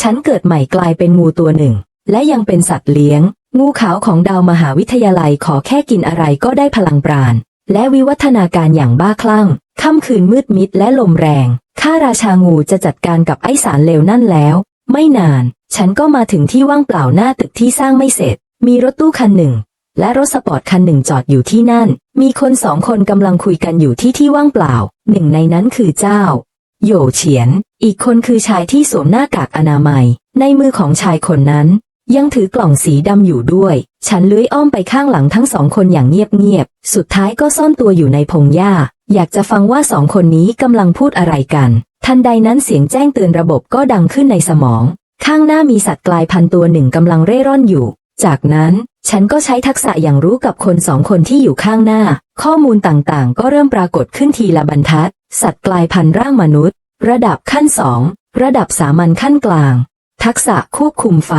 ฉันเกิดใหม่กลายเป็นงูตัวหนึ่ง และยังเป็นสัตว์เลี้ยง งูขาวของดาวมหาวิทยาลัยขอแค่กินอะไรก็ได้พลังปราณ และวิวัฒนาการอย่างบ้าคลั่ง ค่ำคืนมืดมิดและลมแรง ข้าราชางูจะจัดการกับไอสารเลวนั่นแล้ว ไม่นาน ฉันก็มาถึงที่ว่างเปล่าหน้าตึกที่สร้างไม่เสร็จ มีรถตู้คันหนึ่ง และรถสปอร์ตคันหนึ่งจอดอยู่ที่นั่น มีคนสองคนกำลังคุยกันอยู่ที่ที่ว่างเปล่า หนึ่งในนั้นคือเจ้า โยเฉียน อีกคนคือชายที่สวมหน้ากากอนามัย ในมือของชายคนนั้น ยังถือกล่องสีดำอยู่ด้วย ฉันเลื้อยอ้อมไปข้างหลังทั้งสองคนอย่างเงียบๆ สุดท้ายก็ซ่อนตัวอยู่ในพงหญ้า อยากจะฟังว่าสองคนนี้กำลังพูดอะไรกัน ทันใดนั้นเสียงแจ้งเตือนระบบก็ดังขึ้นในสมอง ข้างหน้ามีสัตว์กลายพันธุ์ตัวหนึ่งกำลังเร่ร่อนอยู่ จากนั้นฉันก็ใช้ทักษะอย่างรู้กับคนสองคนที่อยู่ข้างหน้า ข้อมูลต่างๆ ก็เริ่มปรากฏขึ้นทีละบรรทัด สัตว์กลายพันธุ์ร่างมนุษย์ ระดับขั้นสองระดับสามัญขั้นกลาง ทักษะควบคุมไฟ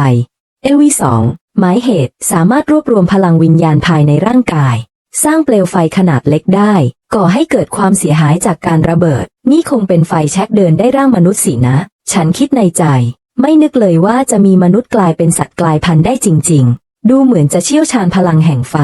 เอวีสองหมายเหตุสามารถรวบรวมพลังวิญญาณภายในร่างกาย สร้างเปลวไฟขนาดเล็กได้ ก่อให้เกิดความเสียหายจากการระเบิด นี่คงเป็นไฟแช็กเดินได้ร่างมนุษย์สินะ ฉันคิดในใจ ไม่นึกเลยว่าจะมีมนุษย์กลายเป็นสัตว์กลายพันธุ์ได้จริง ๆ ดูเหมือนจะเชี่ยวชาญพลังแห่งไฟ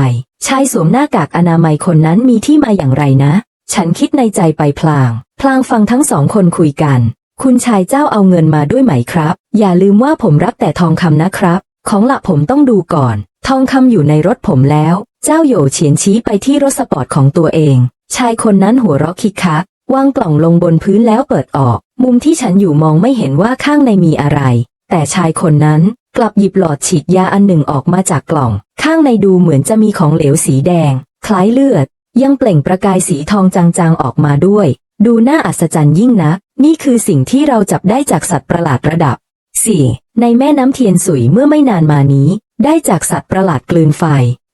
ชายสวมหน้ากากอนามัยคนนั้นมีที่มาอย่างไรนะ ฉันคิดในใจไปพลาง พลางฟังทั้งสองคนคุยกัน คุณชายเจ้าเอาเงินมาด้วยไหมครับ อย่าลืมว่าผมรับแต่ทองคำนะครับ ของหลักผมต้องดูก่อน ทองคำอยู่ในรถผมแล้ว เจ้าโหย่เฉียนชี้ไปที่รถสปอร์ตของตัวเอง ชายคนนั้นหัวเราะคิกคักวางกล่องลงบนพื้นแล้วเปิดออก มุมที่ฉันอยู่มองไม่เห็นว่าข้างในมีอะไร แต่ชายคนนั้นกลับหยิบหลอดฉีดยาอันหนึ่งออกมาจากกล่อง ข้างในดูเหมือนจะมีของเหลวสีแดง คล้ายเลือด ยังเปล่งประกายสีทองจางๆออกมาด้วย ดูน่าอัศจรรย์ยิ่งนักนี่คือสิ่งที่เราจับได้จากสัตว์ประหลาดระดับ 4. ในแม่น้ำเทียนสุยเมื่อไม่นานมานี้ ได้จากสัตว์ประหลาดกลืนไฟ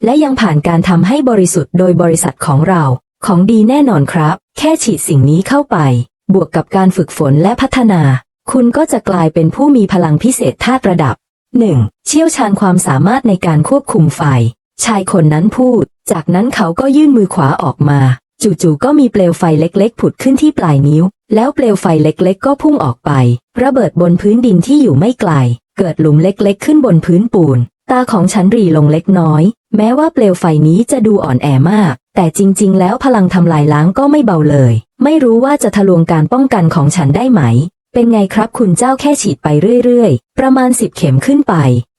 และยังผ่านการทำให้บริสุทธิ์โดยบริษัทของเรา ของดีแน่นอนครับ แค่ฉีดสิ่งนี้เข้าไป บวกกับการฝึกฝนและพัฒนา คุณก็จะกลายเป็นผู้มีพลังพิเศษธาตุระดับ 1. เชี่ยวชาญความสามารถในการควบคุมไฟ ชายคนนั้นพูด จากนั้นเขาก็ยื่นมือขวาออกมา จู่ๆก็มีเปลวไฟเล็กๆ ผุดขึ้นที่ปลายนิ้ว แล้วเปลวไฟเล็กๆ ก็พุ่งออกไป ระเบิดบนพื้นดินที่อยู่ไม่ไกล เกิดหลุมเล็กๆ ขึ้นบนพื้นปูน ตาของฉันรีลงเล็กน้อย แม้ว่าเปลวไฟนี้จะดูอ่อนแอมาก แต่จริงๆ แล้วพลังทำลายล้างก็ไม่เบาเลย ไม่รู้ว่าจะทะลวงการป้องกันของฉันได้ไหม เป็นไงครับคุณเจ้าแค่ฉีดไปเรื่อยๆ ประมาณสิบเข็มขึ้นไป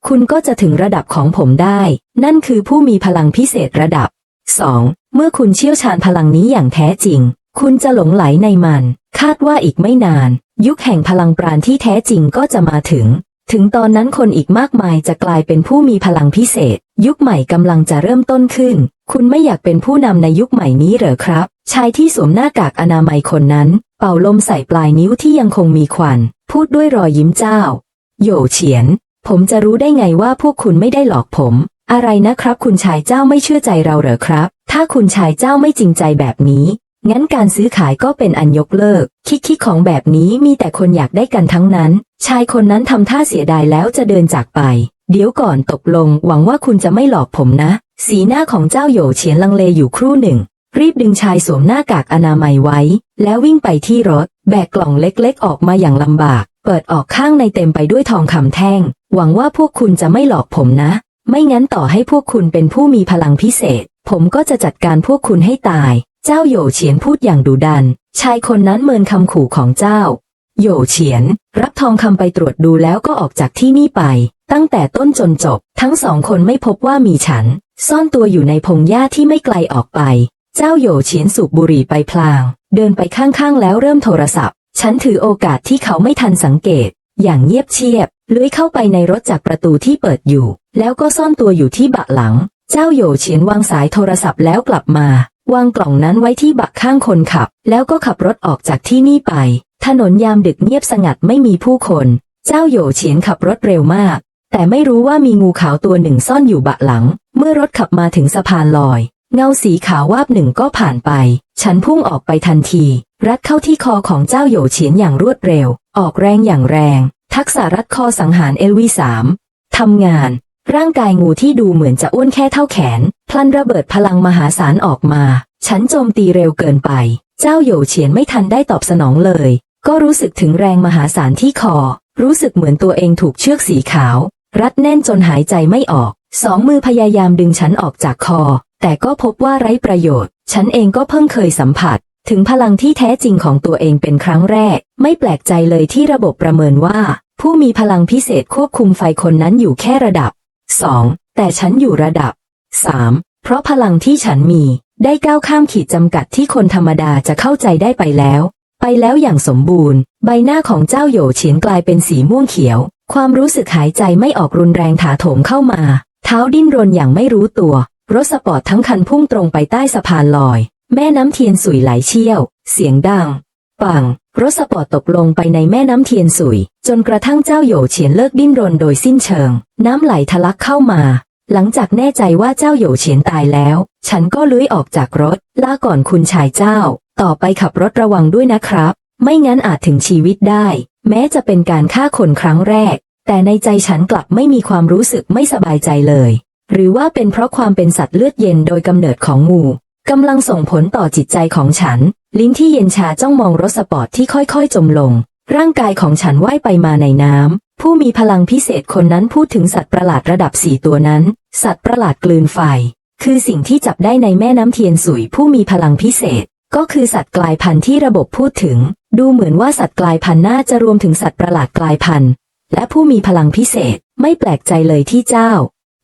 คุณก็จะถึงระดับของผมได้ นั่นคือผู้มีพลังพิเศษระดับ 2. เมื่อคุณเชี่ยวชาญพลังนี้อย่างแท้จริง คุณจะหลงไหลในมัน คาดว่าอีกไม่นาน ยุคแห่งพลังปราณที่แท้จริงก็จะมาถึง ถึงตอนนั้นคนอีกมากมายจะกลายเป็นผู้มีพลังพิเศษ ยุคใหม่กำลังจะเริ่มต้นขึ้น คุณไม่อยากเป็นผู้นำในยุคใหม่นี้เหรอครับ ชายที่สวมหน้ากากอนามัยคนนั้น เป่าลมใส่ปลายนิ้วที่ยังคงมีควัน พูดด้วยรอยยิ้มเจ้า โยเฉียน ผมจะรู้ได้ไงว่าพวกคุณไม่ได้หลอกผม อะไรนะครับคุณชายเจ้าไม่เชื่อใจเราเหรอครับ ถ้าคุณชายเจ้าไม่จริงใจแบบนี้ งั้นการซื้อขายก็เป็นอันยกเลิก คิดคิดของแบบนี้มีแต่คนอยากได้กันทั้งนั้น ชายคนนั้นทำท่าเสียดายแล้วจะเดินจากไป เดี๋ยวก่อนตกลง หวังว่าคุณจะไม่หลอกผมนะ สีหน้าของเจ้าโหย่เฉียนลังเลอยู่ครู่หนึ่ง รีบดึงชายสวมหน้ากากอนามัยไว้ แล้ววิ่งไปที่รถ แบกกล่องเล็กๆ ออกมาอย่างลำบาก เปิดออกข้างในเต็มไปด้วยทองคำแท่ง หวังว่าพวกคุณจะไม่หลอกผมนะ ไม่งั้นต่อให้พวกคุณเป็นผู้มีพลังพิเศษ ผมก็จะจัดการพวกคุณให้ตาย เจ้าโยเฉียนพูดอย่างดุดัน ชายคนนั้นเมินคำขู่ของเจ้า โยเฉียน รับทองคำไปตรวจดูแล้วก็ออกจากที่นี่ไป ตั้งแต่ต้นจนจบ ทั้งสองคนไม่พบว่ามีฉัน ซ่อนตัวอยู่ในพงหญ้าที่ไม่ไกลออกไป เจ้าโยเฉียนสูบบุหรี่ไปพลาง เดินไปข้างๆแล้วเริ่มโทรศัพท์ ฉันถือโอกาสที่เขาไม่ทันสังเกต อย่างเงียบเชียบเลื้อยเข้าไปในรถจากประตูที่เปิดอยู่ แล้วก็ซ่อนตัวอยู่ที่บะหลัง เจ้าโยเฉียนวางสายโทรศัพท์แล้วกลับมา วางกล่องนั้นไว้ที่บักข้างคนขับ แล้วก็ขับรถออกจากที่นี่ไป ถนนยามดึกเงียบสงัดไม่มีผู้คน เจ้าโยเฉียนขับรถเร็วมาก แต่ไม่รู้ว่ามีงูขาวตัวหนึ่งซ่อนอยู่บะหลัง เมื่อรถขับมาถึงสะพานลอย เงาสีขาววาบหนึ่งก็ผ่านไป ฉันพุ่งออกไปทันที รัดเข้าที่คอของเจ้าโยเฉียนอย่างรวดเร็ว ออกแรงอย่างแรง ทักษะรัดคอสังหารเอลวีสามทำงาน ร่างกายงูที่ดูเหมือนจะอ้วนแค่เท่าแขน พลันระเบิดพลังมหาศาลออกมา ฉันโจมตีเร็วเกินไป เจ้าโหยเฉียนไม่ทันได้ตอบสนองเลย ก็รู้สึกถึงแรงมหาศาลที่คอ รู้สึกเหมือนตัวเองถูกเชือกสีขาว รัดแน่นจนหายใจไม่ออก สองมือพยายามดึงฉันออกจากคอ แต่ก็พบว่าไร้ประโยชน์ ฉันเองก็เพิ่งเคยสัมผัส ถึงพลังที่แท้จริงของตัวเองเป็นครั้งแรก ไม่แปลกใจเลยที่ระบบประเมินว่า ผู้มีพลังพิเศษควบคุมไฟคนนั้นอยู่แค่ระดับ 2. แต่ฉันอยู่ระดับ 3. เพราะพลังที่ฉันมีได้ก้าวข้ามขีดจำกัดที่คนธรรมดาจะเข้าใจได้ไปแล้ว ไปแล้วอย่างสมบูรณ์ ใบหน้าของเจ้าโหยเฉียนกลายเป็นสีม่วงเขียว ความรู้สึกหายใจไม่ออกรุนแรงถาโถมเข้ามา เท้าดิ้นรนอย่างไม่รู้ตัว รถสปอร์ตทั้งคันพุ่งตรงไปใต้สะพานลอย แม่น้ำเทียนสุยไหลเชี่ยว เสียงดัง ปัง รถสปอร์ตตกลงไปในแม่น้ำเทียนสุย จนกระทั่งเจ้าโหยเฉียนเลิกดิ้นรนโดยสิ้นเชิง น้ำไหลทะลักเข้ามา หลังจากแน่ใจว่าเจ้าโหยเฉียนตายแล้ว ฉันก็เลื้อยออกจากรถลาก่อนคุณชายเจ้า ต่อไปขับรถระวังด้วยนะครับ ไม่งั้นอาจถึงชีวิตได้ แม้จะเป็นการฆ่าคนครั้งแรก แต่ในใจฉันกลับไม่มีความรู้สึกไม่สบายใจเลย หรือว่าเป็นเพราะความเป็นสัตว์เลือดเย็นโดยกำเนิดของงูกำลังส่งผลต่อจิตใจของฉัน ลิ้นที่เย็นชาจ้องมองรถสปอร์ตที่ค่อยๆ จมลง ร่างกายของฉันว่ายไปมาในน้ำ ผู้มีพลังพิเศษคนนั้นพูดถึงสัตว์ประหลาดระดับสี่ตัวนั้น สัตว์ประหลาดกลืนไฟ คือสิ่งที่จับได้ในแม่น้ำเทียนสุยผู้มีพลังพิเศษ ก็คือสัตว์กลายพันธุ์ที่ระบบพูดถึง ดูเหมือนว่าสัตว์กลายพันธุ์น่าจะรวมถึงสัตว์ประหลาดกลายพันธุ์ และผู้มีพลังพิเศษไม่แปลกใจเลยที่เจ้า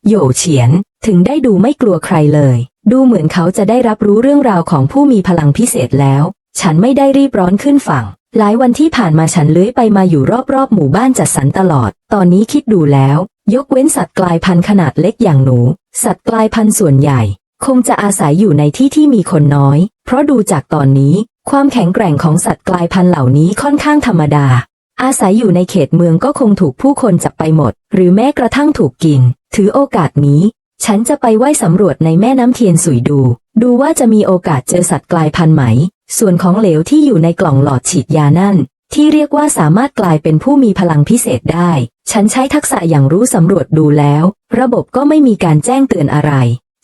โหยเฉียนถึงได้ดูไม่กลัวใครเลย ดูเหมือนเขาจะได้รับรู้เรื่องราวของผู้มีพลังพิเศษแล้ว ฉันไม่ได้รีบร้อนขึ้นฝั่ง หลายวันที่ผ่านมาฉันเลื้อยไปมาอยู่รอบๆ หมู่บ้านจัดสรรตลอด ตอนนี้คิดดูแล้ว ยกเว้นสัตว์กลายพันธุ์ขนาดเล็กอย่างหนู สัตว์กลายพันธุ์ส่วนใหญ่ คงจะอาศัยอยู่ในที่ที่มีคนน้อย เพราะดูจากตอนนี้ ความแข็งแกร่งของสัตว์กลายพันธุ์เหล่านี้ค่อนข้างธรรมดา อาศัยอยู่ในเขตเมืองก็คงถูกผู้คนจับไปหมด หรือแม้กระทั่งถูกกิน ถือโอกาสนี้ ฉันจะไปไหว้สำรวจในแม่น้ำเทียนสุยดู ดูว่าจะมีโอกาสเจอสัตว์กลายพันธุ์ไหม ส่วนของเหลวที่อยู่ในกล่องหลอดฉีดยานั่น ที่เรียกว่าสามารถกลายเป็นผู้มีพลังพิเศษได้ ฉันใช้ทักษะอย่างรู้สำรวจดูแล้ว ระบบก็ไม่มีการแจ้งเตือนอะไร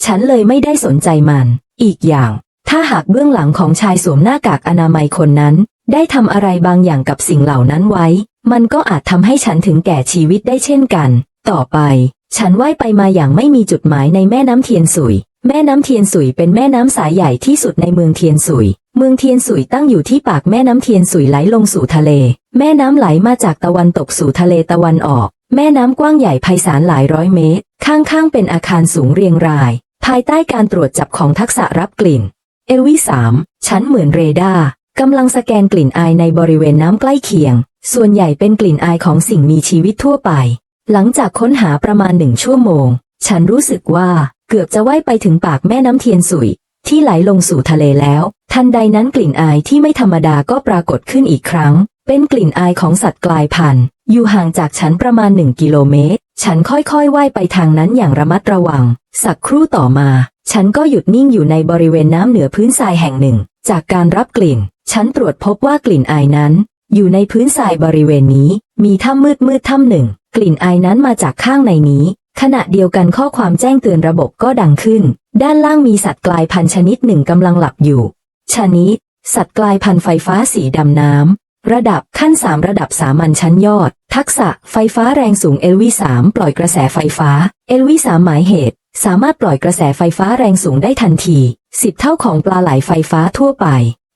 ฉันเลยไม่ได้สนใจมัน อีกอย่าง ถ้าหากเบื้องหลังของชายสวมหน้ากากอนามัยคนนั้น ได้ทำอะไรบางอย่างกับสิ่งเหล่านั้นไว้ มันก็อาจทำให้ฉันถึงแก่ชีวิตได้เช่นกัน ต่อไป ฉันว่ายไปมาอย่างไม่มีจุดหมายในแม่น้ำเทียนสุย แม่น้ำเทียนสุยเป็นแม่น้ำสายใหญ่ที่สุดในเมืองเทียนสุย เมืองเทียนสุยตั้งอยู่ที่ปากแม่น้ำเทียนสุยไหลลงสู่ทะเล แม่น้ำไหลมาจากตะวันตกสู่ทะเลตะวันออก แม่น้ำกว้างใหญ่ไพศาลหลายร้อยเมตร ข้างๆเป็นอาคารสูงเรียงราย ภายใต้การตรวจจับของทักษะรับกลิ่น เอลวิสามฉันเหมือนเรดาร์กำลังสแกนกลิ่นอายในบริเวณน้ำใกล้เคียง ส่วนใหญ่เป็นกลิ่นอายของสิ่งมีชีวิตทั่วไป หลังจากค้นหาประมาณหนึ่งชั่วโมง ฉันรู้สึกว่าเกือบจะว่ายไปถึงปากแม่น้ำเทียนสุย ที่ไหลลงสู่ทะเลแล้ว ทันใดนั้นกลิ่นอายที่ไม่ธรรมดาก็ปรากฏขึ้นอีกครั้ง เป็นกลิ่นอายของสัตว์กลายพันธุ์ อยู่ห่างจากฉันประมาณหนึ่งกิโลเมตร ฉันค่อยๆว่ายไปทางนั้นอย่างระมัดระวัง สักครู่ต่อมา ฉันก็หยุดนิ่งอยู่ในบริเวณน้ำเหนือพื้นทรายแห่งหนึ่ง จากการรับกลิ่น ฉันตรวจพบว่ากลิ่นอายนั้น อยู่ในพื้นทรายบริเวณนี้ มีถ้ำมืดมืดถ้ำหนึ่ง กลิ่นอายนั้นมาจากข้างในนี้ ขณะเดียวกันข้อความแจ้งเตือนระบบก็ดังขึ้น ด้านล่างมีสัตว์กลายพันธุ์ชนิดหนึ่งกำลังหลับอยู่ ชนิด สัตว์กลายพันธุ์ไฟฟ้าสีดำน้ำ ระดับขั้น 3 ระดับสามัญชั้นยอด ทักษะไฟฟ้าแรงสูงเอลวี3ปล่อยกระแสไฟฟ้าเอลวี3หมายเหตุ สามารถปล่อยกระแสไฟฟ้าแรงสูงได้ทันทีสิบเท่าของปลาไหลไฟฟ้าทั่วไป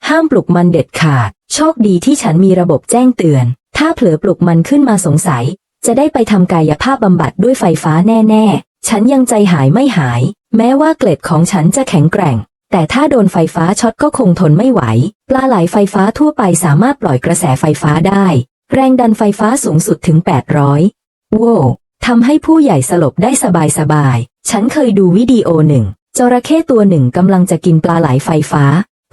ห้ามปลุกมันเด็ดขาด โชคดีที่ฉันมีระบบแจ้งเตือน ถ้าเผลอปลุกมันขึ้นมาสงสัย จะได้ไปทำกายภาพบำบัดด้วยไฟฟ้าแน่ๆ ฉันยังใจหายไม่หาย แม้ว่าเกล็ดของฉันจะแข็งแกร่ง แต่ถ้าโดนไฟฟ้าช็อตก็คงทนไม่ไหว ปลาไหลไฟฟ้าทั่วไปสามารถปล่อยกระแสไฟฟ้าได้ แรงดันไฟฟ้าสูงสุดถึง 800 โว้ทำให้ผู้ใหญ่สลบได้สบายๆ ฉันเคยดูวิดีโอหนึ่งจระเข้ตัวหนึ่งกำลังจะกินปลาไหลไฟฟ้า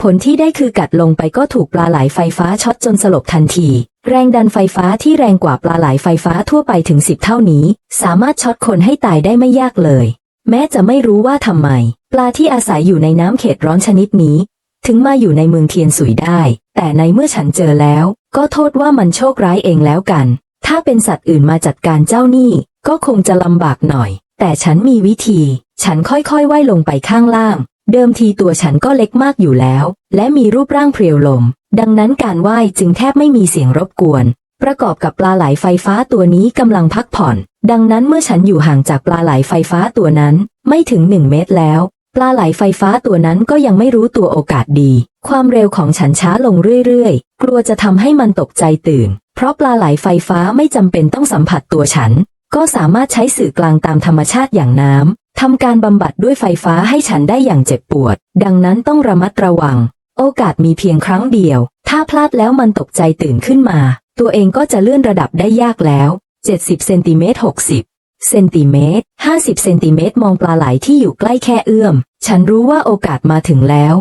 ผลที่ได้คือกัดลงไปก็ถูกปลาไหลไฟฟ้าช็อตจนสลบทันที แรงดันไฟฟ้าที่แรงกว่าปลาไหลไฟฟ้าทั่วไปถึงสิบเท่านี้ สามารถช็อตคนให้ตายได้ไม่ยากเลย แม้จะไม่รู้ว่าทำไม ปลาที่อาศัยอยู่ในน้ำเขตร้อนชนิดนี้ ถึงมาอยู่ในเมืองเทียนสุยได้ แต่ในเมื่อฉันเจอแล้ว ก็โทษว่ามันโชคร้ายเองแล้วกัน ถ้าเป็นสัตว์อื่นมาจัดการเจ้าหนี้ก็คงจะลำบากหน่อย แต่ฉันมีวิธี ฉันค่อยๆว่ายลงไปข้างล่าง เดิมทีตัวฉันก็เล็กมากอยู่แล้ว และมีรูปร่างเพรียวลม ดังนั้นการว่ายจึงแทบไม่มีเสียงรบกวน ประกอบกับปลาไหลไฟฟ้าตัวนี้กำลังพักผ่อน ดังนั้นเมื่อฉันอยู่ห่างจากปลาไหลไฟฟ้าตัวนั้น ไม่ถึงหนึ่งเมตรแล้ว ปลาไหลไฟฟ้าตัวนั้นก็ยังไม่รู้ตัวโอกาสดี ความเร็วของฉันช้าลงเรื่อยๆ กลัวจะทำให้มันตกใจตื่น เพราะปลาไหลไฟฟ้าไม่จำเป็นต้องสัมผัสตัวฉัน ก็สามารถใช้สื่อกลางตามธรรมชาติอย่างน้ำทำการบำบัดด้วยไฟฟ้าให้ฉันได้อย่างเจ็บปวด ดังนั้นต้องระมัดระวัง โอกาสมีเพียงครั้งเดียว ถ้าพลาดแล้วมันตกใจตื่นขึ้นมา ตัวเองก็จะเลื่อนระดับได้ยากแล้ว 70เซนติเมตร60เซนติเมตร50เซนติเมตรมองปลาไหลที่อยู่ใกล้แค่เอื้อม ฉันรู้ว่าโอกาสมาถึงแล้ว